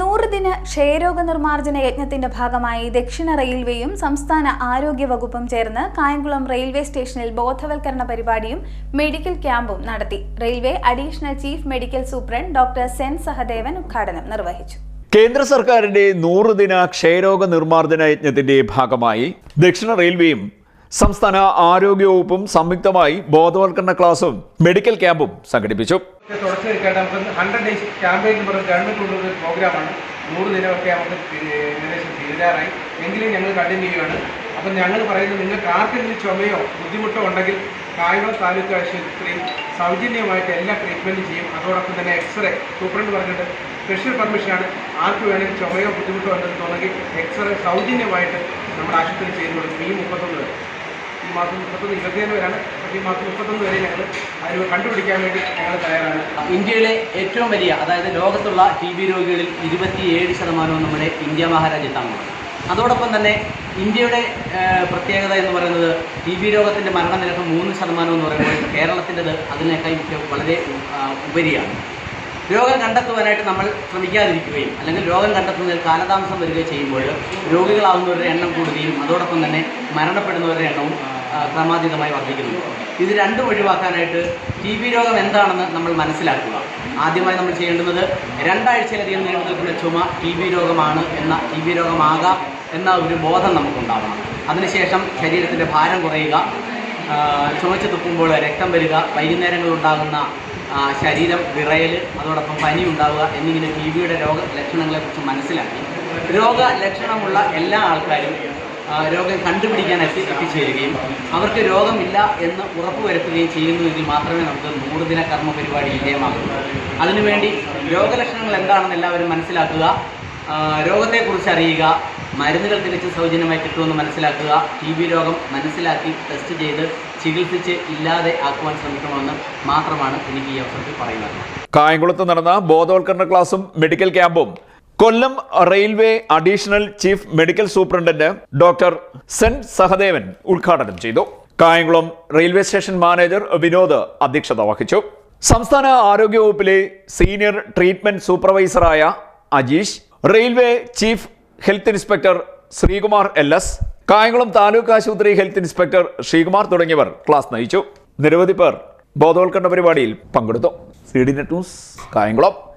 നൂറ് ദിന ക്ഷയരോഗ നിർമ്മാർജന യജ്ഞത്തിന്റെ ഭാഗമായി ദക്ഷിണ റെയിൽവേയും സംസ്ഥാന ആരോഗ്യ വകുപ്പും ചേർന്ന് കായംകുളം റെയിൽവേ സ്റ്റേഷനിൽ ബോധവൽക്കരണ പരിപാടിയും മെഡിക്കൽ ക്യാമ്പും നടത്തി. Railway additional chief medical superintendent doctor Sen Sahadevan ഉദ്ഘാടനം നിർവഹിച്ചു. കേന്ദ്ര സർക്കാരിന്റെ നൂറ് ദിന ക്ഷയരോഗ നിർമ്മാർജന യജ്ഞത്തിന്റെ ഭാഗമായി ദക്ഷിണ റെയിൽവേയും സംസ്ഥാന ആരോഗ്യ വകുപ്പും സംയുക്തമായി ബോധവൽക്കരണ ക്ലാസും മെഡിക്കൽ ക്യാമ്പും സംഘടിപ്പിച്ചു. ക്യാമ്പയിൻ പ്രോഗ്രാമാണ് നൂറ് ദിനമൊക്കെ നമുക്ക് ഏകദേശം തീരാറായി. എങ്കിലും ഞങ്ങൾ കണ്ടിന്യൂ ചെയ്യുകയാണ് അപ്പം ഞങ്ങൾ പറയുന്നത് നിങ്ങൾക്ക് ആർക്കെങ്കിലും ചുമയോ ബുദ്ധിമുട്ടോ ഉണ്ടെങ്കിൽ കായംകുളം താലൂക്ക് ആശുപത്രി സൗജന്യമായിട്ട് എല്ലാ ട്രീറ്റ്മെന്റും ചെയ്യും. അതോടൊപ്പം തന്നെ എക്സ്റേ സൂപ്രണ്ട് പറഞ്ഞിട്ട് സ്പെഷ്യൽ പെർമിഷനാണ് ആർക്ക് വേണമെങ്കിൽ ചുമയോ ബുദ്ധിമുട്ടോ ഉണ്ടെന്ന് തോന്നുമെങ്കിൽ എക്സ്റേ സൗജന്യമായിട്ട് നമ്മുടെ ആശുപത്രി ചെയ്തു കൊടുക്കും ഈ മുപ്പത്തൊന്ന് മാസം മുപ്പത്തൊന്ന് ഇരുപത്തിയേഴ് വരെയാണ് ഈ മാസം മുപ്പത്തൊന്ന് വരെ ഞങ്ങൾ അതിന് കണ്ടുപിടിക്കാൻ വേണ്ടി ഞങ്ങൾ തയ്യാറാണ്. ഇന്ത്യയിലെ ഏറ്റവും വലിയ അതായത് ലോകത്തുള്ള ടി ബി രോഗികളിൽ ഇരുപത്തിയേഴ് ശതമാനവും നമ്മുടെ ഇന്ത്യ മഹാരാജ്യത്താണ്. അതോടൊപ്പം തന്നെ ഇന്ത്യയുടെ പ്രത്യേകത എന്ന് പറയുന്നത് ടി ബി രോഗത്തിന്റെ മരണനിരക്ക് മൂന്ന് ശതമാനം എന്ന് പറയുമ്പോൾ കേരളത്തിന്റെത് അതിനേക്കാൾ വളരെ ഉപരിയാണ്. രോഗം കണ്ടെത്തുവാനായിട്ട് നമ്മൾ ശ്രമിക്കാതിരിക്കുകയും അല്ലെങ്കിൽ രോഗം കണ്ടെത്തുന്നതിൽ കാലതാമസം വരികയും ചെയ്യുമ്പോൾ രോഗികളാവുന്നവരുടെ എണ്ണം കൂടുകയും അതോടൊപ്പം തന്നെ മരണപ്പെടുന്നവരുടെ എണ്ണവും ക്രമാതീതമായി വർദ്ധിക്കുന്നു ഇത് രണ്ടും ഒഴിവാക്കാനായിട്ട് ടി ബി രോഗം എന്താണെന്ന് നമ്മൾ മനസ്സിലാക്കുക. ആദ്യമായി നമ്മൾ ചെയ്യേണ്ടുന്നത് രണ്ടാഴ്ചയിലധികം നീണ്ടു നിൽക്കുന്ന ചുമ ടി ബി രോഗമാണ് എന്ന ടി ബി രോഗമാകാം എന്ന ഒരു ബോധം നമുക്കുണ്ടാവണം. അതിനുശേഷം ശരീരത്തിന്റെ ഭാരം കുറയുക ചുമച്ച് തുപ്പുമ്പോൾ രക്തം വരിക വൈകുന്നേരങ്ങളുണ്ടാകുന്ന ശരീരം വിറയൽ അതോടൊപ്പം പനി ഉണ്ടാവുക എന്നിങ്ങനെ ടി ബിയുടെ രോഗ ലക്ഷണങ്ങളെക്കുറിച്ച് മനസ്സിലാക്കി. രോഗ ലക്ഷണമുള്ള എല്ലാ ആൾക്കാരും രോഗം കണ്ടുപിടിക്കാൻ എത്തി എത്തിച്ചേരുകയും അവർക്ക് രോഗമില്ല എന്ന് ഉറപ്പുവരുത്തുകയും ചെയ്യുന്നുവെങ്കിൽ മാത്രമേ നമുക്ക് നൂറ് ദിന കർമ്മ പരിപാടി വിജയമാകുള്ളൂ അതിനുവേണ്ടി രോഗലക്ഷണങ്ങൾ എന്താണെന്ന് എല്ലാവരും മനസ്സിലാക്കുക. രോഗത്തെക്കുറിച്ച് അറിയുക. മരുന്നുകൾ തികച്ചും സൗജന്യമായി കിട്ടുമെന്ന് മനസ്സിലാക്കുക. ടി ബി രോഗം മനസ്സിലാക്കി ടെസ്റ്റ് ചെയ്ത് ചികിത്സിച്ച് ഇല്ലാതെ ആക്കുവാൻ ശ്രമിക്കണമെന്ന് മാത്രമാണ് എനിക്ക് ഈ അവസരത്തിൽ പറയുന്നത്. കായംകുളത്ത് നടന്ന ബോധവൽക്കരണ ക്ലാസും മെഡിക്കൽ ക്യാമ്പും Kollam railway additional chief medical superintendent doctor Sen Sahadevan ഉദ്ഘാടനം ചെയ്തു. Kayamkulam railway station manager Vinod അധ്യക്ഷത വഹിച്ചു. സംസ്ഥാന ആരോഗ്യവകുപ്പിലെ senior treatment സൂപ്പർവൈസറായ Ajeesh railway chief health inspector Sreekumar L S Kayamkulam taluk ആശുപത്രി ഹെൽത്ത് ഇൻസ്പെക്ടർ ശ്രീകുമാർ തുടങ്ങിയവർ ക്ലാസ് നയിച്ചു. നിരവധി പേർ ബോധവൽക്കരണ പരിപാടിയിൽ പങ്കെടുത്തു. C D net news Kayamkulam.